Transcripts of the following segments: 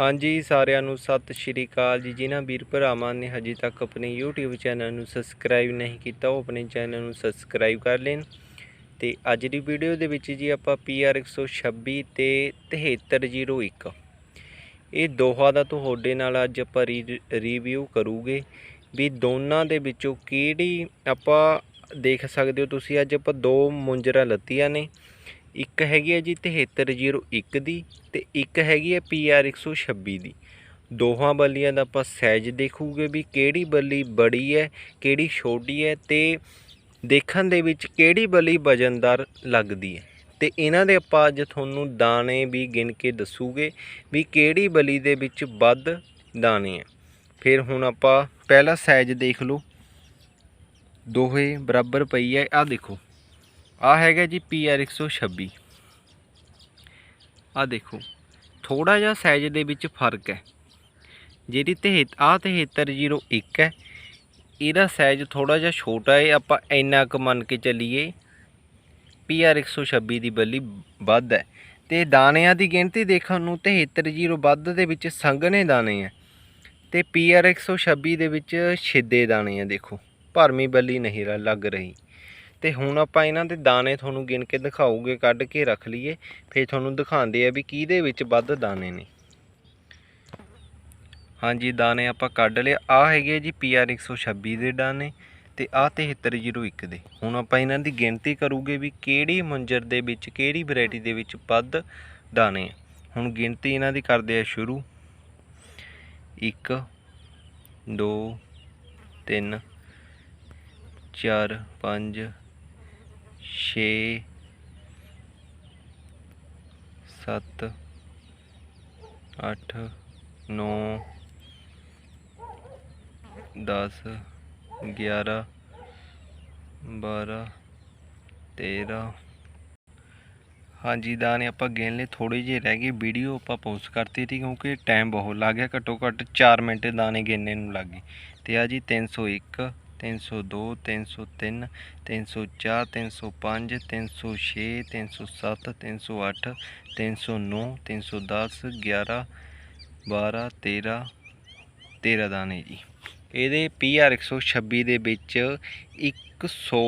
ਹਾਂਜੀ, ਸਾਰਿਆਂ ਨੂੰ ਸਤਿ ਸ਼੍ਰੀ ਅਕਾਲ ਜੀ। ਜਿਨ੍ਹਾਂ ਵੀਰ ਭਰਾਵਾਂ ਨੇ ਹਜੇ ਤੱਕ ਆਪਣੇ YouTube ਚੈਨਲ ਨੂੰ ਸਬਸਕ੍ਰਾਈਬ ਨਹੀਂ ਕੀਤਾ, ਉਹ ਆਪਣੇ ਚੈਨਲ ਨੂੰ ਸਬਸਕ੍ਰਾਈਬ ਕਰ ਲੈਣ। ਤੇ ਅੱਜ ਦੀ ਵੀਡੀਓ ਦੇ ਵਿੱਚ ਜੀ ਆਪਾਂ PR 126 ਤੇ 7301 ਇਹ ਦੋਹਾਂ ਦਾ ਤੁਹਾਡੇ ਨਾਲ ਅੱਜ ਆਪਾਂ ਰਿਵਿਊ ਕਰੂਗੇ ਵੀ ਦੋਨਾਂ ਦੇ ਵਿੱਚੋਂ ਕਿਹੜੀ ਆਪਾਂ ਦੇਖ ਸਕਦੇ ਹੋ। ਤੁਸੀਂ ਅੱਜ ਆਪਾਂ ਦੋ ਮੁੰਜਰਾ ਲੱਤੀਆਂ ਨੇ। ਇੱਕ ਹੈਗੀ ਹੈ ਜੀ 7301 ਦੀ ਤੇ ਇੱਕ ਹੈਗੀ ਹੈ PR 126 ਦੀ। ਦੋਹਾਂ ਬੱਲੀਆਂ ਦਾ ਆਪਾਂ ਸਾਈਜ਼ ਦੇਖੂਗੇ ਵੀ ਕਿਹੜੀ ਬੱਲੀ ਬੜੀ ਹੈ, ਕਿਹੜੀ ਛੋਟੀ ਹੈ ਤੇ ਦੇਖਣ ਦੇ ਵਿੱਚ ਕਿਹੜੀ ਬੱਲੀ ਵਜਨਦਾਰ ਲੱਗਦੀ ਹੈ। ਤੇ ਇਹਨਾਂ ਦੇ ਆਪਾਂ ਅੱਜ ਤੁਹਾਨੂੰ ਦਾਣੇ ਵੀ ਗਿਣ ਕੇ ਦੱਸੂਗੇ ਵੀ ਕਿਹੜੀ ਬਲੀ ਦੇ ਵਿੱਚ ਵੱਧ ਦਾਣੇ ਹੈ। ਫਿਰ ਹੁਣ ਆਪਾਂ ਪਹਿਲਾ ਸਾਈਜ਼ ਦੇਖ ਲਓ। ਦੋਹੇ ਬਰਾਬਰ ਪਈ ਹੈ ਆ ਦੇਖੋ। ਆ ਹੈਗਾ ਜੀ PR 126 ਆ ਦੇਖੋ ਥੋੜਾ ਜਿਹਾ ਸਾਈਜ਼ ਦੇ ਵਿੱਚ ਫ਼ਰਕ ਹੈ। ਜਿਹੜੀ ਤੇ ਆ 7301 ਹੈ। ਇਹਦਾ ਸਾਈਜ਼ ਥੋੜਾ ਜਿਹਾ ਛੋਟਾ ਹੈ, ਆਪਾਂ ਇੰਨਾ ਕੁ ਮੰਨ ਕੇ ਚੱਲੀਏ। PR 126 ਦੀ ਬੱਲੀ ਵੱਧ ਹੈ। ਤੇ ਦਾਣਿਆਂ ਦੀ ਗਿਣਤੀ ਦੇਖਣ ਨੂੰ 7301 ਵੱਧ ਦੇ ਵਿੱਚ ਸੰਘਣੇ ਦਾਣੇ ਹੈ। ਤੇ PR 126 ਦੇ ਵਿੱਚ ਛਿੱਦੇ ਦਾਣੇ ਆ ਦੇਖੋ। ਭਰਮੀ ਬੱਲੀ ਨਹੀਂ ਰ- ਲੱਗ ਰਹੀ। ਤੇ ਹੁਣ ਆਪਾਂ ਇਹਨਾਂ ਦੇ ਦਾਣੇ ਤੁਹਾਨੂੰ ਗਿਣ ਕੇ ਦਿਖਾਉਗੇ ਕੱਢ ਕੇ ਰੱਖ ਲਈਏ, ਫਿਰ ਤੁਹਾਨੂੰ ਦਿਖਾਉਂਦੇ ਆ ਵੀ ਕਿਹਦੇ ਵਿੱਚ ਵੱਧ ਦਾਣੇ ਨੇ। ਹਾਂਜੀ, ਦਾਣੇ ਆਪਾਂ ਕੱਢ ਲਏ। ਆ ਹੈਗੇ ਜੀ PR 126 ਦੇ ਦਾਣੇ ਤੇ ਆ 7301 ਦੇ। ਹੁਣ ਆਪਾਂ ਇਹਨਾਂ ਦੀ ਗਿਣਤੀ ਕਰੂਗੇ ਵੀ ਕਿਹੜੀ ਮੰਜ਼ਰ ਦੇ ਵਿੱਚ, ਕਿਹੜੀ ਵੈਰਾਈਟੀ ਦੇ ਵਿੱਚ ਵੱਧ ਦਾਣੇ ਆ। ਹੁਣ ਗਿਣਤੀ ਇਹਨਾਂ ਦੀ ਕਰਦੇ ਆ ਸ਼ੁਰੂ। 1 2 3 4 5 6 7 8 9 10 11 12 13 ਹਾਂਜੀ, ਦਾਣੇ ਆਪਾਂ ਗਿਣ ਲਏ ਥੋੜੇ ਜਿਹੇ ਰਹਿ ਗਏ। ਵੀਡੀਓ ਆਪਾਂ ਪੋਸਟ ਕਰਤੀ ਸੀ ਕਿਉਂਕਿ ਟਾਈਮ ਬਹੁਤ ਲੱਗ ਗਿਆ। ਘੱਟੋ ਘੱਟ 4 ਮਿੰਟ ਦਾਣੇ ਗਿਣਨੇ ਨੂੰ ਲੱਗ ਗਏ। ਤੇ ਆ ਜੀ 301 302 303 304 305 306 307 308 309 310 11 12 13 13 ਦਾਣੇ ਜੀ ਇਹਦੇ PR 126 ਦੇ ਵਿੱਚ 100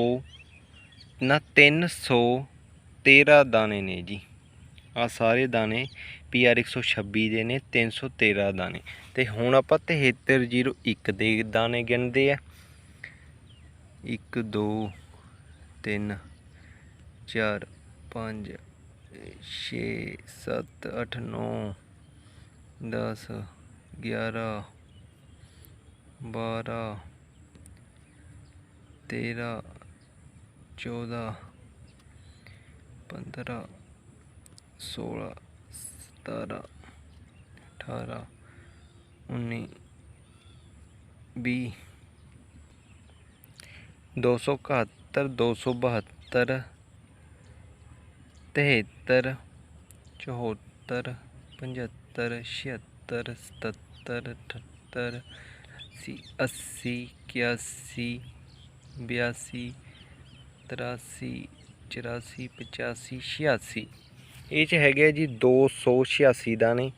ਨਾ 313 ਦਾਣੇ ਨੇ ਜੀ ਆ ਸਾਰੇ ਦਾਣੇ PR 126 ਦੇ ਨੇ 313 ਦਾਣੇ ਤੇ ਹੁਣ ਆਪਾਂ 7301 ਦੇ ਦਾਣੇ ਗਿਣਦੇ ਆ 1 2 3 4 5 6 7 8 9 10 11 12 13 14 15 ਦੋ ਸੌ ਇਕਹੱਤਰ, ਦੋ ਸੌ ਬਹੱਤਰ, ਤਹੇਤਰ, ਚੌਹੱਤਰ, ਪੰਝੱਤਰ ਛਿਹੱਤਰ ਸਤੱਤਰ, ਅਠੱਤਰ, ਸੀ, ਅੱਸੀ, ਇਕਿਆਸੀ, ਬਿਆਸੀ, ਤਰਾਸੀ, ਚੁਰਾਸੀ, ਪਚਾਸੀ, ਛਿਆਸੀ। ਇਹ ਚ ਹੈਗੇ ਆ ਜੀ 286 ਦਾਣੇ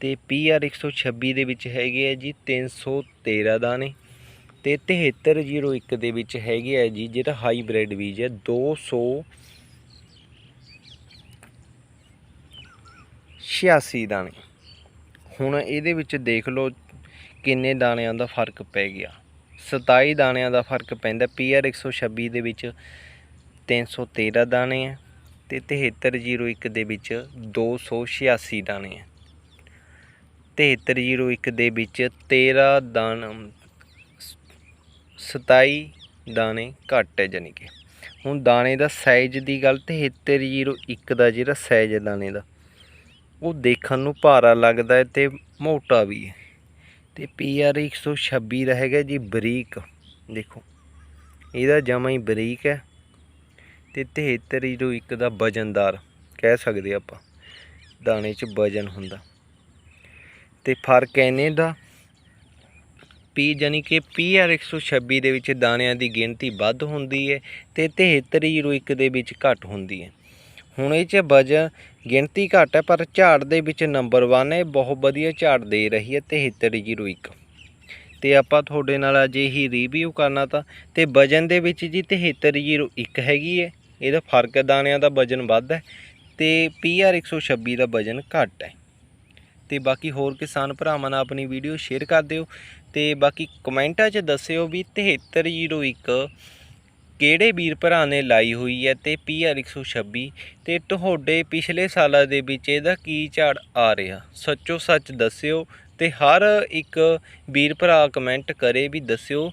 ਤੇ ਪੀਆਰ 126 ਦੇ ਵਿੱਚ ਹੈਗੇ ਆ ਜੀ 313 ਦਾਣੇ। ਤੇ 7301 ਦੇ ਵਿੱਚ ਹੈਗੇ ਆ ਜੀ ਜਿਹੜਾ ਹਾਈਬ੍ਰਿਡ ਬੀਜ ਹੈ 200 86 ਦਾਣੇ। ਹੁਣ ਇਹਦੇ ਵਿੱਚ ਦੇਖ ਲਓ ਕਿੰਨੇ ਦਾਣਿਆਂ ਦਾ ਫ਼ਰਕ ਪੈ ਗਿਆ। 27 ਦਾਣਿਆਂ ਦਾ ਫ਼ਰਕ ਪੈਂਦਾ PR 126 ਦੇ ਵਿੱਚ 313 ਦਾਣੇ ਆ ਤੇ 7301 ਦੇ ਵਿੱਚ 286 ਦਾਣੇ ਆ। 7301 ਦੇ ਵਿੱਚ 13 ਦਾਣ 27 ਦਾਣੇ ਘੱਟ ਹੈ ਜਾਨੀ ਕਿ। ਹੁਣ ਦਾਣੇ ਦਾ ਸਾਈਜ਼ ਦੀ ਗੱਲ 7301 ਦਾ ਜਿਹੜਾ ਸਾਈਜ਼ ਹੈ ਦਾਣੇ ਦਾ, ਉਹ ਦੇਖਣ ਨੂੰ ਭਾਰਾ ਲੱਗਦਾ ਹੈ ਤੇ ਮੋਟਾ ਵੀ ਹੈ। ਤੇ PR 126 ਦਾ ਹੈਗਾ ਜੀ ਬਰੀਕ, ਦੇਖੋ। ਇਹਦਾ ਜਮਾ ਹੀ ਬਰੀਕ ਹੈ ਤੇ 7301 ਦਾ ਵਜਨਦਾਰ, ਕਹਿ ਸਕਦੇ ਆਪਾਂ। ਦਾਣੇ 'ਚ ਵਜਨ ਹੁੰਦਾ। ਤੇ ਫ਼ਰਕ ਇਹਨੇ ਦਾ ਪੀ ਜਾਨੀ ਕਿ PR 126 ਦੇ ਵਿੱਚ ਦਾਣਿਆਂ ਦੀ ਗਿਣਤੀ ਵੱਧ ਹੁੰਦੀ ਹੈ ਤੇ 7301 ਦੇ ਵਿੱਚ ਘੱਟ ਹੁੰਦੀ ਹੈ। ਹੁਣ ਇਹ 'ਚ ਵਜਨ ਗਿਣਤੀ ਘੱਟ ਹੈ, ਪਰ ਝਾੜ ਦੇ ਵਿੱਚ ਨੰਬਰ 1 ਹੈ, ਬਹੁਤ ਵਧੀਆ ਝਾੜ ਦੇ ਰਹੀ ਹੈ 7301 ਤੇ ਆਪਾਂ ਤੁਹਾਡੇ ਨਾਲ ਅੱਜ ਹੀ ਰਿਵਿਊ ਕਰਨਾ ਤਾਂ ਤੇ ਵਜਨ ਦੇ ਵਿੱਚ ਜੀ 7301 ਹੈਗੀ ਹੈ, ਇਹਦਾ ਫ਼ਰਕ ਦਾਣਿਆਂ ਦਾ ਵਜਨ ਵੱਧ ਹੈ ਤੇ PR 126 ਦਾ ਵਜਨ ਘੱਟ ਹੈ। ਤੇ ਬਾਕੀ ਹੋਰ ਕਿਸਾਨ ਭਰਾਵਾਂ ਨਾਲ ਆਪਣੀ ਵੀਡੀਓ ਸ਼ੇਅਰ ਕਰ ਦਿਓ ਤੇ ਬਾਕੀ ਕਮੈਂਟਾਂ 'ਚ ਦੱਸਿਓ ਵੀ 7301 ਕਿਹੜੇ ਵੀਰ ਭਰਾ ਨੇ ਲਾਈ ਹੋਈ ਹੈ ਤੇ PR 126 ਤੇ ਤੁਹਾਡੇ ਪਿਛਲੇ ਸਾਲਾਂ ਦੇ ਵਿੱਚ ਇਹਦਾ ਕੀ ਝਾੜ ਆ ਰਿਹਾ? ਸੱਚੋ ਸੱਚ ਦੱਸਿਓ ਤੇ ਹਰ ਇੱਕ ਵੀਰ ਭਰਾ ਕਮੈਂਟ ਕਰੇ ਵੀ ਦੱਸਿਓ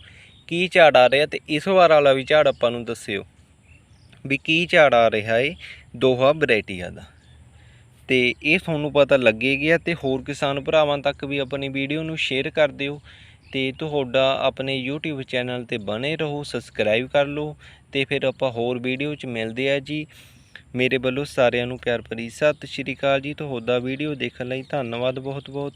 ਕੀ ਝਾੜ ਆ ਰਿਹਾ ਤੇ ਇਸ ਵਾਰ ਵਾਲਾ ਵੀ ਝਾੜ ਆਪਾਂ ਨੂੰ ਦੱਸਿਓ ਵੀ ਕੀ ਝਾੜ ਆ ਰਿਹਾ ਏ ਦੋਹਾ ਵੈਰਾਈਟੀਆਂ ਦਾ। ਤੇ ਇਹ ਤੁਹਾਨੂੰ ਪਤਾ ਲੱਗੇਗਾ ਗਿਆ ਤੇ ਹੋਰ ਕਿਸਾਨ ਭਰਾਵਾਂ ਤੱਕ ਵੀ ਆਪਣੀ ਵੀਡੀਓ ਨੂੰ ਸ਼ੇਅਰ ਕਰ ਦਿਓ ਤੇ ਤੁਹਾਡਾ ਆਪਣੇ YouTube ਚੈਨਲ ਤੇ ਬਣੇ ਰਹੋ ਸਬਸਕ੍ਰਾਈਬ ਕਰ ਲਓ ਤੇ ਫਿਰ ਆਪਾਂ ਹੋਰ ਵੀਡੀਓ 'ਚ ਮਿਲਦੇ ਆ ਜੀ। ਮੇਰੇ ਵੱਲੋਂ ਸਾਰਿਆਂ ਨੂੰ ਪਿਆਰ ਭਰੀ ਸਤਿ ਸ਼੍ਰੀ ਅਕਾਲ ਜੀ। ਤੁਹਾਡਾ ਵੀਡੀਓ ਦੇਖਣ ਲਈ ਧੰਨਵਾਦ ਬਹੁਤ ਬਹੁਤ